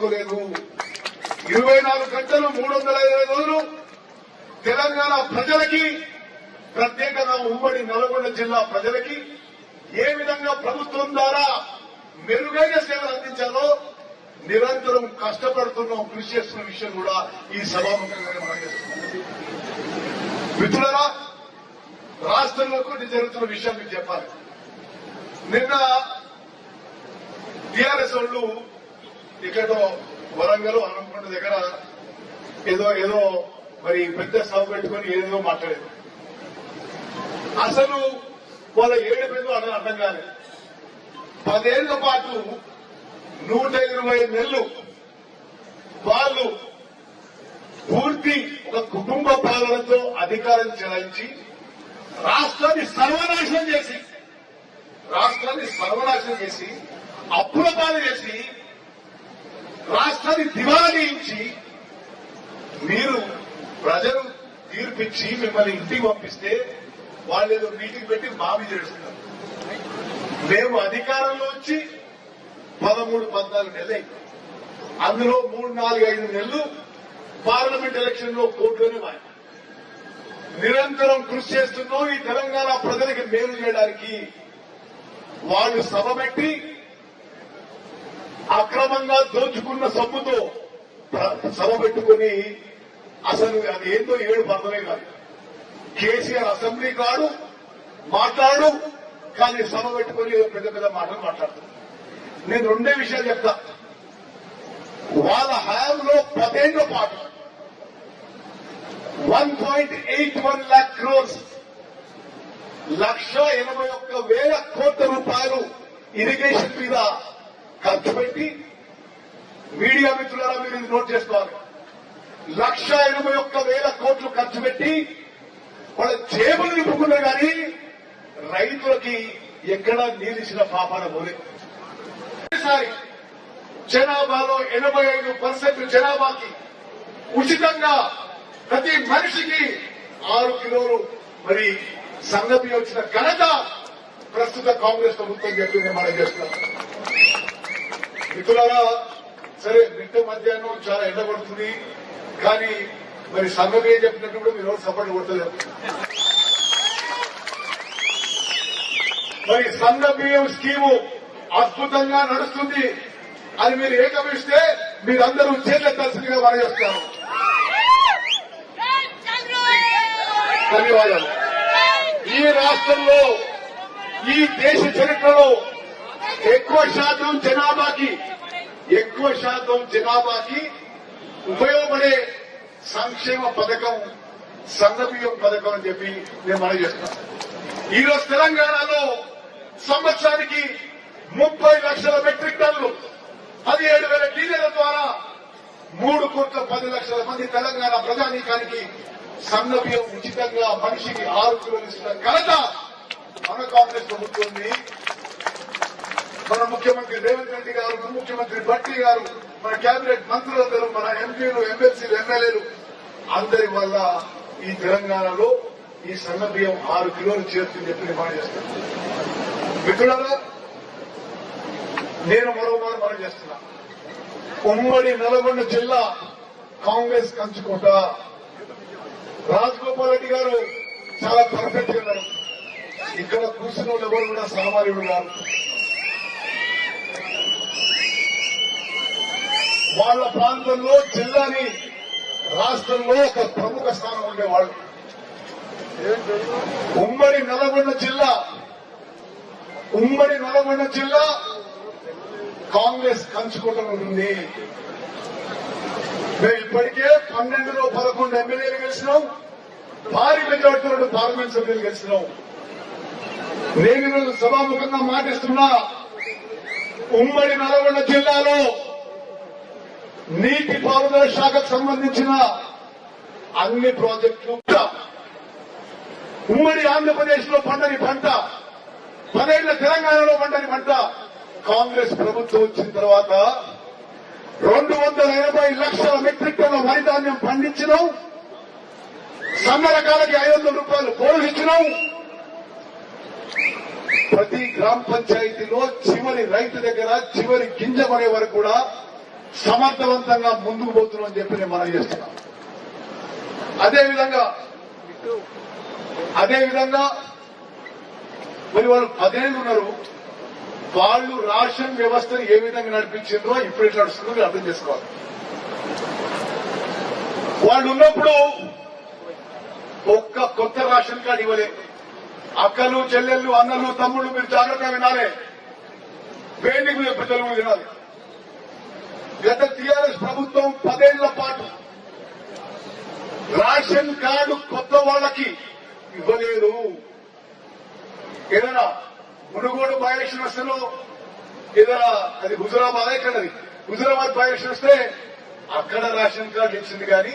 చేసుకోలేదు ఇరవై నాలుగు గంటలు మూడు వందల ఇరవై రోజులు తెలంగాణ ప్రజలకి ప్రత్యేకంగా ఉమ్మడి నల్గొండ జిల్లా ప్రజలకి ఏ విధంగా ప్రభుత్వం ద్వారా మెరుగైన సేవలు అందించాలో నిరంతరం కష్టపడుతున్నాం కృషి చేస్తున్న విషయం కూడా ఈ సభాముఖంగా మనం మిత్రులరా రాష్ట్రంలో కొన్ని జరుగుతున్న విషయం మీకు చెప్పాలి. నిన్న టీఆర్ఎస్ వాళ్ళు ఇక్కడ వరంగల్ హనుమకొండ దగ్గర ఏదో ఏదో మరి పెద్ద సభ పెట్టుకొని ఏదో మాట్లాడేది. అసలు వాళ్ళ ఏడు పేరు అని అర్థం కాలేదు. పదేళ్ళ పాటు నూట ఇరవై నెలలు వాళ్ళు పూర్తి ఒక కుటుంబ పాలనతో అధికారం చెలాయించి రాష్ట్రాన్ని సర్వనాశనం చేసి రాష్ట్రాన్ని సర్వనాశనం చేసి అప్పుల పాలు చేసి రాష్ట్రాన్ని దివాళించి మీరు ప్రజలు తీర్పిచ్చి మిమ్మల్ని ఇంటికి పంపిస్తే వాళ్ళు ఏదో మీటింగ్ పెట్టి మావి చేస్తున్నారు మేము అధికారంలో వచ్చి పదమూడు పద్నాలుగు నెలలు అందులో మూడు నాలుగు ఐదు నెలలు పార్లమెంట్ ఎలక్షన్లో కోర్టులోనే వాయి నిరంతరం కృషి చేస్తున్నాం. ఈ తెలంగాణ ప్రజలకి మేలు చేయడానికి వాళ్ళు సభ పెట్టి అక్రమంగా దోచుకున్న సొమ్ముతో సభ పెట్టుకుని అసలు అది ఏందో ఏడు అర్థమే కాదు. కేసీఆర్ అసెంబ్లీ కాడు మాట్లాడు కానీ సభ పెట్టుకుని పెద్ద పెద్ద మాటలు మాట్లాడు నేను రెండే విషయాలు చెప్తా. వాళ్ళ హయాంలో పదేళ్ళ పాటు. One point eight one lakh crores. లక్ష ఎనభై ఒక్క వేల కోట్ల రూపాయలు ఇరిగేషన్ మీద ఖర్చు పెట్టి మీడియా మిత్రులారా మీరు ఇది నోట్ చేసుకోవాలి. లక్ష ఎనభై ఒక్క వేల కోట్లు ఖర్చు పెట్టి వాళ్ళ జేబులు నింపుకున్నారు కానీ రైతులకి ఎక్కడా నీలిసిన పాపాన పోలేదు ఈసారి జనాభాలో ఎనభై ఐదు పర్సెంట్ జనాభాకి ఉచితంగా ప్రతి మనిషికి ఆరు కిలోలు మరి సంగతి వచ్చిన ఘనత ప్రస్తుత కాంగ్రెస్ ప్రభుత్వం చెప్పింది మనం చేస్తున్నాం. మిత్రులారా సరే మిట్ట మధ్యాహ్నం చాలా ఎండబడుతుంది కానీ మరి సంఘం ఏం చెప్పినట్టు కూడా మీరు ఎవరు సపోర్ట్ కొట్టలేదు మరి సంఘ బియ్యం స్కీము అద్భుతంగా నడుస్తుంది. అని మీరు ఏకమిస్తే మీరందరూ చేతులెత్తాల్సిందిగా మనం చేస్తాను ధన్యవాదాలు. ఈ రాష్ట్రంలో ఈ దేశ చరిత్రలో ఎక్కువ శాతం జనాభాకి ఎక్కువ శాతం జనాభాకి ఉపయోగపడే సంక్షేమ పథకం సన్నబియ్యం పథకం అని చెప్పి నేను మనం చేస్తున్నాను ఈ రోజు తెలంగాణలో సంవత్సరానికి ముప్పై లక్షల మెట్రిక్ టన్నులు పదిహేడు వేల డీలర్ల ద్వారా మూడు కోట్ల పది లక్షల మంది తెలంగాణ ప్రజానీకానికి సన్న ఉచితంగా మనిషికి ఆరు కిలోలు ఇస్తున్న ఘనత మన కాంగ్రెస్ ప్రభుత్వం మన ముఖ్యమంత్రి రేవంత్ రెడ్డి గారు ఉప ముఖ్యమంత్రి భట్టి గారు మన కేబినెట్ మంత్రులందరూ మన ఎంపీలు ఎమ్మెల్సీలు ఎమ్మెల్యేలు అందరి వల్ల ఈ తెలంగాణలో ఈ సన్న బియ్యం ఆరు కిలోలు చేరుతుందని చెప్పి డిమాండ్ మాట మిత్రులారా నేను మరోమారు మనం చేస్తున్నా. ఉమ్మడి నల్గొండ జిల్లా కాంగ్రెస్ కంచుకోట. రాజగోపాల్ రెడ్డి గారు చాలా పర్ఫెక్ట్గా ఉన్నారు. ఇక్కడ కూర్చున్న వాళ్ళు ఎవరు కూడా సామాన్యుడు గారు వాళ్ళ ప్రాంతంలో జిల్లాని రాష్ట్రంలో ఒక ప్రముఖ స్థానం ఉండేవాళ్ళు. ఉమ్మడి నల్గొండ జిల్లా ఉమ్మడి నల్గొండ జిల్లా కాంగ్రెస్ కంచుకోవటం ఉంది. మేము ఇప్పటికే పన్నెండులో పదకొండు ఎమ్మెల్యేలు గెలిచినాం. భారీ మెజార్టీతో రెండు పార్లమెంట్ సభ్యులు గెలిచినాం. నేను ఈరోజు సభాముఖంగా మాటిస్తున్నా ఉమ్మడి నల్గొండ జిల్లాలో నీటి పారుదల శాఖకు సంబంధించిన అన్ని ప్రాజెక్టులు ఉమ్మడి ఆంధ్రప్రదేశ్లో పండని పంట పదేళ్ళ తెలంగాణలో పండని పంట. కాంగ్రెస్ ప్రభుత్వం వచ్చిన తర్వాత రెండు వందల ఎనభై లక్షల మెట్రిక్ టన్నుల వరి పండించినాం. సన్న రకాలకి ఐదు వందల రూపాయలు బోనస్ ఇచ్చినాం. ప్రతి గ్రామ పంచాయతీలో చివరి రైతు దగ్గర చివరి గింజ పడే వరకు కూడా సమర్థవంతంగా ముందుకు పోతున్నామని చెప్పి నేను మనం చేస్తున్నాం. అదేవిధంగా అదేవిధంగా మరి వాళ్ళు పదేళ్ళు ఉన్నారు. వాళ్ళు రాషన్ వ్యవస్థను ఏ విధంగా నడిపించిందో ఇప్పుడు ఎట్లా నడుస్తుందో మీరు అర్థం చేసుకోవాలి. వాళ్ళు ఉన్నప్పుడు ఒక్క కొత్త రేషన్ కార్డు ఇవ్వలే. అక్కలు చెల్లెళ్ళు అన్నలు తమ్ముళ్ళు మీరు జాగ్రత్తగా వినాలి. వేణికులు ఎప్పుడు ప్రజలు వినాలి. గత టీఆర్ఎస్ ప్రభుత్వం పదేళ్ళ పాటు రేషన్ కార్డు కొత్త వాళ్ళకి ఇవ్వలేదు. ఏదైనా మునుగోడు బయలక్షన్ వస్తేనో ఏదైనా అది హుజురాబాద్ ఎక్కడది హుజురాబాద్ బయలక్షన్ వస్తే అక్కడ రేషన్ కార్డు ఇచ్చింది కానీ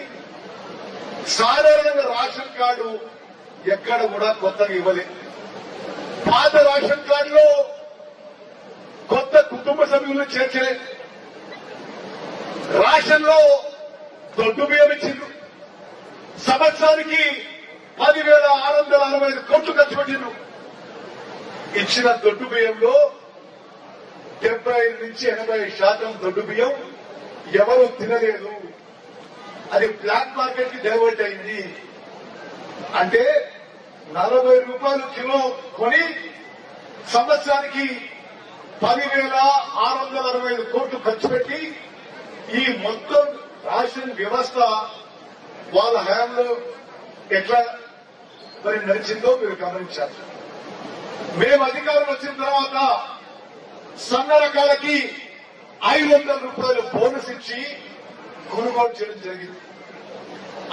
సాధారణంగా రేషన్ కార్డు ఎక్కడ కూడా కొత్తగా ఇవ్వలే. పాత రేషన్ కార్డులో కొత్త కుటుంబ సభ్యులను చేర్చలేదు రేషన్లో దొడ్డు బియ్యం ఇచ్చిండ్రు. సంవత్సరానికి పదివేల ఆరు వందల అరవై ఐదు కోట్లు ఖర్చు పెట్టిండ్రు. ఇచ్చిన దొడ్డు బియ్యంలో డెబ్బై ఐదు నుంచి ఎనభై శాతం దొడ్డు బియ్యం ఎవరు తినలేదు. అది బ్లాక్ మార్కెట్కి డైవర్ట్ అయింది. అంటే నలభై రూపాయలు కిలో కొని సంవత్సరానికి పదివేల ఆరు వందల అరవై ఐదు కోట్లు ఖర్చు పెట్టి ఈ మొత్తం రాసిన వ్యవస్థ వాళ్ళ హయాంలో ఎట్లా మరి నడిచిందో మీరు గమనించారు మేము అధికారం వచ్చిన తర్వాత సన్న రకాలకి ఐదు వందల రూపాయలు బోనస్ ఇచ్చి కొనుగోలు చేయడం జరిగింది.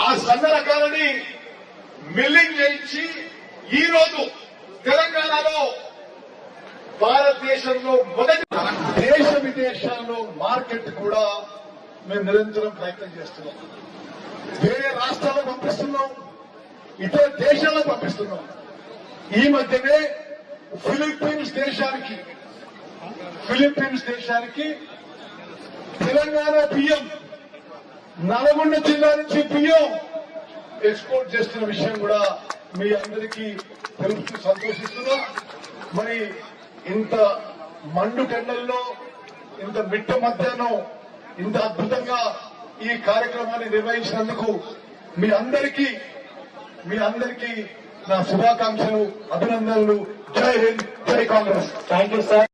ఆ సన్న రకాలని మిల్లింగ్ చేయించి ఈ రోజు తెలంగాణలో భారతదేశంలో మొదటి దేశ విదేశాల్లో మార్కెట్ కూడా మేము నిరంతరం ప్రయత్నం చేస్తున్నాం. వేరే రాష్ట్రాలకు పంపిస్తున్నాం? ఇతర దేశాలకు పంపిస్తున్నాం. ఈ మధ్యనే ఫిలిప్పీన్స్ దేశానికి ఫిలిప్పీన్స్ దేశానికి తెలంగాణ బియ్యం నల్గొండ జిల్లా నుంచి బియ్యం ఎక్స్పోర్ట్ చేస్తున్న విషయం కూడా మీ అందరికీ తెలుస్తూ సంతోషిస్తున్నా. మరి ఇంత మండు టెండల్లో ఇంత మిట్ట మధ్యాహ్నం ఇంత అద్భుతంగా ఈ కార్యక్రమాన్ని నిర్వహించినందుకు మీ అందరికీ మీ అందరికీ నా శుభాకాంక్షలు అభినందనలు. జై హింద్ జై కాంగ్రెస్. Thank you sir